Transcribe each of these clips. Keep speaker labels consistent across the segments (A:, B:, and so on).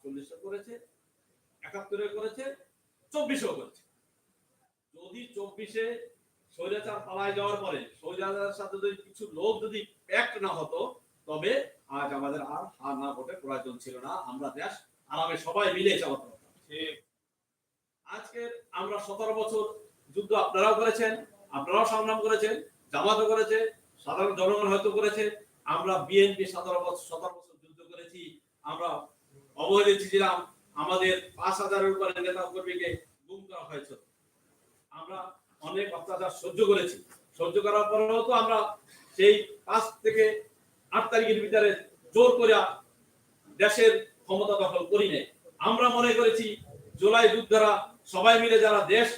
A: সাতচল্লিশে করেছে একাত্তরে করেছে চব্বিশেও করেছে। যদি চব্বিশে পালায় যাওয়ার পরে সাথে যদি কিছু লোক যদি প্যাক্ট না হতো তবে আজ আমাদের আর হার না প্রয়োজন ছিল না আমরা দেশ আরামে সবাই মিলে চালাতে পারতাম। আজকে আমরা সতেরো বছর যুদ্ধ আপনারাও করেছেন আপনারাও সংগ্রাম করেছেন জামাতও করেছে সাধারণ জনগণ হয়তো করেছে আমরা বিএনপি সতেরো বছর সতেরো বছর যুদ্ধ করেছি আমরা আমাদের পাঁচ হাজারের উপরে নেতা কর্মীকে গুম করা আমরা অনেক অত্যাচার সহ্য করেছি। সহ্য করার পরেও তো আমরা সেই পাঁচ থেকে আট তারিখের ভিতরে জোর করে দেশের ক্ষমতা দখল করি নাই। আমরা মনে করেছি জুলাই যোদ্ধারা সবাই মিলে যারা দেশ,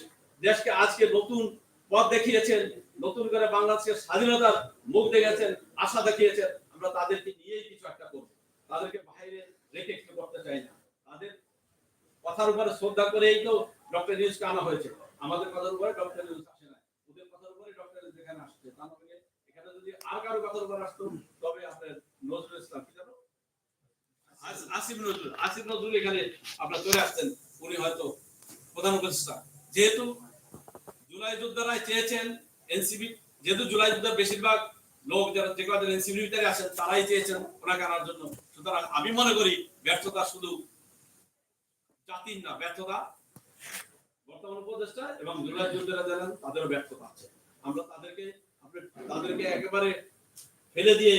A: দেশকে আজকে নতুন পথ দেখিয়েছেন, নতুন করে বাংলাদেশের স্বাধীনতার মুখ দেখেছেন, আশা দেখিয়েছেন, আমরা তাদেরকে নিয়েই কিছু একটা করব। তাদেরকে বাইরে রেখে করতে চাই না। তাদের কথার উপরে শ্রদ্ধা করেই তো ডক্টর নিউজকে আনা হয়েছে। আমাদের কথার উপরে ডক্টর নিউজ আসে না ওদের কথার উপরে ডক্টর নিউজ এখানে আসছে। নইলে এখানে যদি আর কারও কথার আসতো, তবে আপনার নজরুল ইসলাম, কি জানো? আসিফ নজরুল। আসিফ নজরুল এখানে আপনার চলে আসছেন। উনি হয়তো প্রধান উপদেষ্টা। যেহেতু জুলাই যোদ্ধারাই চেয়েছেন এনসিবি যেহেতু জুলাই যোদ্ধার বেশিরভাগ লোক যারা যে কজন এনসিবি ভিতরে আছেন তারাই চেয়েছেন ওনাকে আনার জন্য। সুতরাং আমি মনে করি ব্যর্থতা শুধু জাতির না, ব্যর্থতা বর্তমান উপদেষ্টা এবং জুলাই যোদ্ধারা যারা তাদেরও ব্যর্থতা আছে। আমরা তাদেরকে, আপনি তাদেরকে একেবারে ফেলে দিয়ে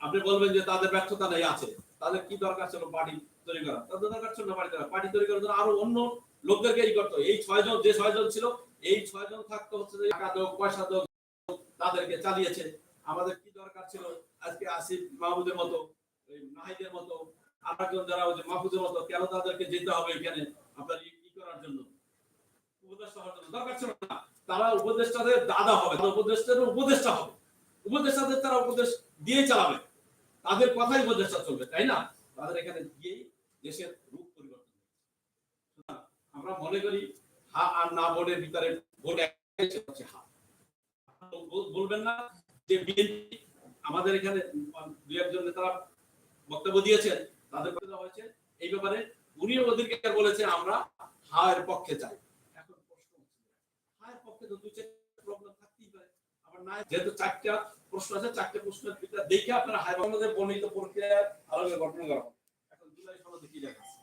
A: আপনি বলবেন যে তাদের ব্যর্থতা নেই, আছে। তাদের কি দরকার ছিল? পার্টি তৈরি করা। তাদের দরকার ছিল পার্টি করা। পার্টি তৈরি করার জন্য আরও অন্য লোকদেরকে এই করতো এই ছয়জন যে ছয়জন ছিল, এই ছয়জন থাকতো হচ্ছে যে টাকা দোক, পয়সা দোক, তাদেরকে চালিয়েছে। আমাদের কি দরকার ছিল? আজকে আসিফ মাহমুদের মতো নাহিদের মতো আর একজন যারা ওই যে মাহফুজের মতো, কেন তাদেরকে যেতে হবে এখানে আপনার করার জন্য? হওয়ার জন্য। দরকার ছিল না। তারা দাদা হবে হবে। তারা উপদেশ দিয়ে চালাবে। তাদের কথাই চলবে, তাই না? তাদের এখানে দেশের রূপ পরিবর্তন আমরা মনে করি, হা আর না ভোটের ভিতরে ভোট হা বলবেন না যে বিএনপি আমাদের এখানে, দুই একজন নেতারা বক্তব্য দিয়েছেন, তাদের কথা হয়েছে। এই ব্যাপারে উনিও ওদেরকে বলেছে আমরা হায়ের পক্ষে চাই। এখন প্রশ্ন হায়ের পক্ষে তো দুই চারটা প্রবলেম থাকতেই পারে। আবার না, যেহেতু চারটা প্রশ্ন আছে, চারটে প্রশ্নের ভিতরে দেখে আপনারা হাই আমাদের বর্ণিত গঠন করা এখন জুলাই সনদে কি লেখা আছে?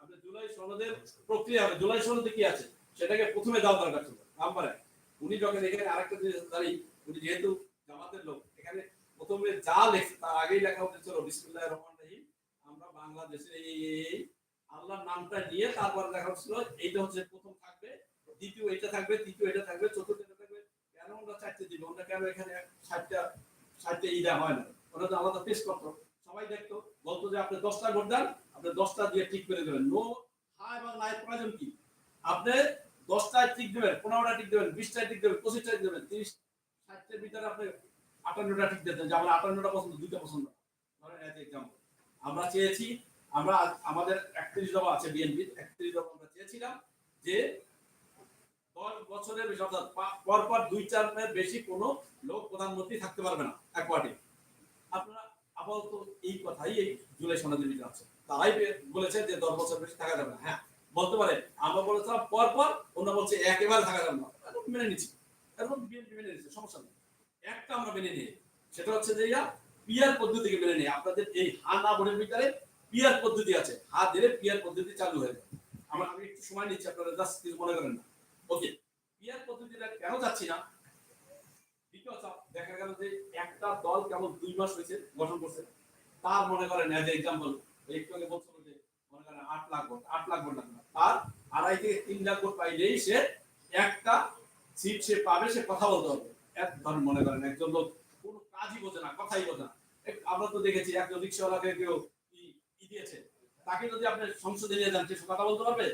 A: আপনি জুলাই সনদের প্রক্রিয়া হবে জুলাই সনদে কি আছে? সেটাকে প্রথমে দেওয়া দরকার ছিল। নাম্বার এক, উনি যখন এখানে আরেকটা জিনিস উনি যেহেতু জামাতের লোক, এখানে প্রথমে যা লেখছে তার আগেই লেখা হতে ছিল বিসমুল্লাহ রহমান রহিম। আমরা বাংলাদেশের এই আল্লাহর নামটা নিয়ে তারপর দেখা হচ্ছিল, এইটা হচ্ছে প্রথম থাকবে, দ্বিতীয় এটা থাকবে, তৃতীয় এটা থাকবে, চতুর্থ এটা থাকবে। কেন আমরা চারটে দিব? আমরা কেন এখানে ষাটটা ষাটটা ইদা হয় না? ওরা তো আলাদা পেশ করতো। সবাই দেখতো, বলতো যে আপনি দশটা ভোট দেন, আপনি দশটা দিয়ে ঠিক করে দেবেন। নো হ্যাঁ এবং নাই প্রয়োজন কি? আপনি দশটায় ঠিক দেবেন, পনেরোটা ঠিক দেবেন, বিশটায় ঠিক দেবেন পঁচিশটা ঠিক দেবেন, তিরিশ ষাটটার ভিতরে আপনি আটান্নটা ঠিক দিতেন যে আমার আটান্নটা পছন্দ, দুইটা পছন্দ। এক্সাম্পল আমরা চেয়েছি, আমরা আমাদের একত্রিশ দফা আছে বিএনপির, একত্রিশ দফা আমরা চেয়েছিলাম যে দশ বছরের বেশি অর্থাৎ পরপর দুই চারের বেশি কোনো লোক প্রধানমন্ত্রী থাকতে পারবে না, এক পার্টি আপনারা আপাতত এই কথাই এই জুলাই সনদের ভিতরে আছে। তারাই বলেছে যে দশ বছর বেশি থাকা যাবে না। হ্যাঁ বলতে পারে আমরা বলেছিলাম পর পর ওনারা বলছে একেবারে থাকা যাবে না। মেনে নিচ্ছি। এখন বিএনপি মেনে নিচ্ছে, সমস্যা নেই। একটা আমরা মেনে নিই। সেটা হচ্ছে যে পিয়ার পদ্ধতিকে মেনে নিই। আপনাদের এই হা না বোর্ডের ভিতরে পিয়ার পদ্ধতি আছে। হা দিলে পিয়ার পদ্ধতি চালু হয়ে যাবে আমরা আমি একটু সময় নিচ্ছি, আপনারা জাস্ট কিছু মনে করেন না। ওকে পিয়ার পদ্ধতিটা কেন যাচ্ছি না? দেখা গেল যে একটা দল কেমন দুই মাস হয়েছে গঠন করছে। তার মনে করেন এজ এক্সাম্পল একটু আগে বলছিল যে, মনে করেন আট লাখ ভোট, আট লাখ ভোট লাগবে। তার আড়াই থেকে তিন লাখ ভোট পাইলেই সে একটা সিট সে পাবে, সে কথা বলতে হবে এক ধরেন মনে করেন, একজন লোক কোনো কাজই বোঝে না, কথাই বোঝে না। আমরা তো দেখেছি, একজন রিক্সাওয়ালাকে কেউ ই- দিয়েছে। তাকে যদি আপনি সংসদে নিয়ে যান, সে কথা বলতে পারবে?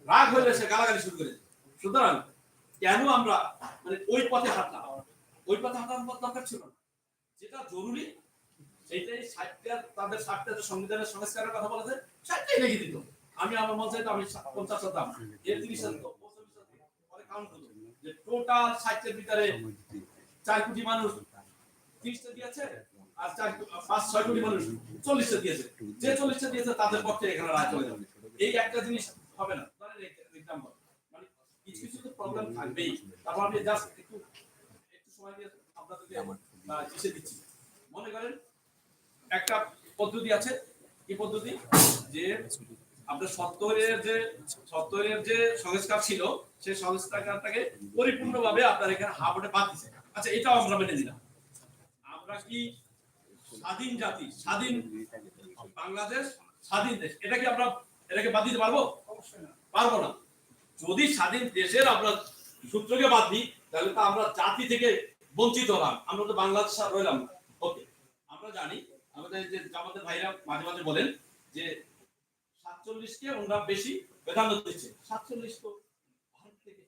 A: রাগ হলে সে গালাগালি শুরু করে সুতরাং কেন আমরা মানে ওই পথে হাঁটলাম? ওই পথে হাঁটার দরকার ছিল না। যেটা জরুরি, সেইটাই ষাটটা তাদের ষাটটা সংবিধানের সংস্কারের কথা বলেছে ষাটটাই লিখে দিত। আমি আমার মনে হয় আমি পঞ্চাশ শতাংশ। এর তিরিশ শতাংশ যে টোটাল ষাটটার ভিতরে চার কোটি মানুষ। তিরিশটা দিয়েছে? আর চার পাঁচ, ছয় কোটি মানুষ। চল্লিশটা দিয়েছে। যে চল্লিশটা দিয়েছে, তাদের পক্ষে এখানে রায় চলে যাবে। এই একটা জিনিস হবে না। এক্সাম্পল মানে কিছু কিছু তো প্রবলেম থাকবেই। তারপর আমি জাস্ট একটু একটু সময় দিয়ে দিচ্ছি। মনে করেন, একটা পদ্ধতি আছে। কি পদ্ধতি? যে আপনার সত্তরের যে সত্তরের যে সংস্কার ছিল, সেই সংস্কারটাকে পরিপূর্ণভাবে আপনার এখানে হাবটে বাদ দিছে আচ্ছা এটাও আমরা মেনে নিলাম। আমরা কি স্বাধীন জাতি স্বাধীন বাংলাদেশ স্বাধীন দেশ? এটা কি আমরা এটাকে বাদ দিতে পারব? পারব না। যদি স্বাধীন দেশের আমরা সূত্রকে বাদ দিই তাহলে তো আমরা জাতি থেকে বঞ্চিত হলাম। আমরা তো বাংলাদেশ রইলাম না। ওকে আমরা জানি আমাদের যে আমাদের ভাইরা মাঝে মাঝে বলেন যে সাতচল্লিশকে ওনারা বেশি প্রাধান্য দিচ্ছে। সাতচল্লিশ তো ভারত থেকে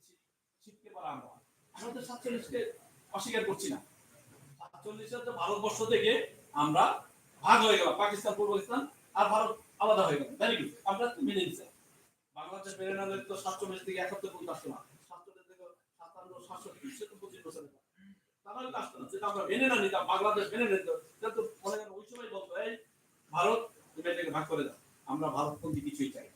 A: ছিটকে পড়া আমরা। আমরা তো সাতচল্লিশকে অস্বীকার করছি না। সাতচল্লিশের তো ভারতবর্ষ থেকে আমরা ভাগ হয়ে গেলাম, পাকিস্তান, পূর্ব পাকিস্তান, আর ভারত আলাদা হয়ে গেল। ভেরি গুড আমরা মেনে নিচ্ছি। বাংলাদেশ মেনে না তো সাতচল্লিশ থেকে একাত্তর পর্যন্ত আসতো না। সাতচল্লিশ থেকে সাতান্ন, সাতষট্টি সে তো পঁচিশ ব্যাপার। তাহলে আসতো না। যেটা আমরা মেনে না নিতাম বাংলাদেশ মেনে নিত সেটা তো মনে ওই সময় বলতো, এই ভারত ভাগ করে দাও। আমরা ভারতপন্থী কিছুই চাই।